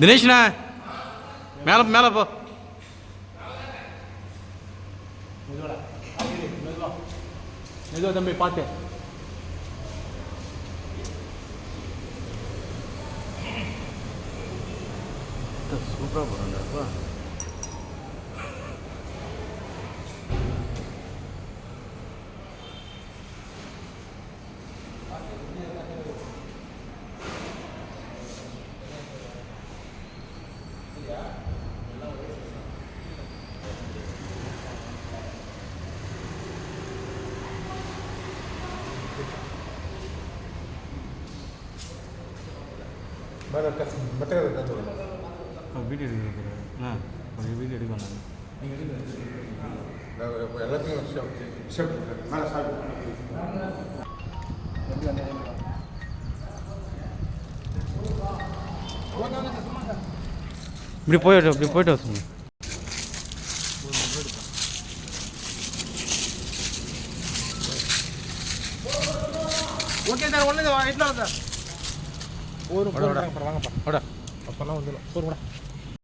தினேஷ்ண்ணா. மேலே மேலே போ. மெதுவா. தம்பி பார்த்து சூப்பராக போகிறாங்கப்பா வீடியோ எடுக்கிறேன் ஆ கொஞ்சம் வீடியோ எடுக்க வந்தாங்க எல்லாத்தையும் ஷிஃப்ட் மேலே சாப்பிட்டு இப்படி போயிட்டு இப்படி போயிட்டு வர சொல்லுங்க ஓகே சார் ஒன்று எட்லாம் சார் ஒரு வாடா அப்போல்லாம் வந்துடும். ஒரு கூட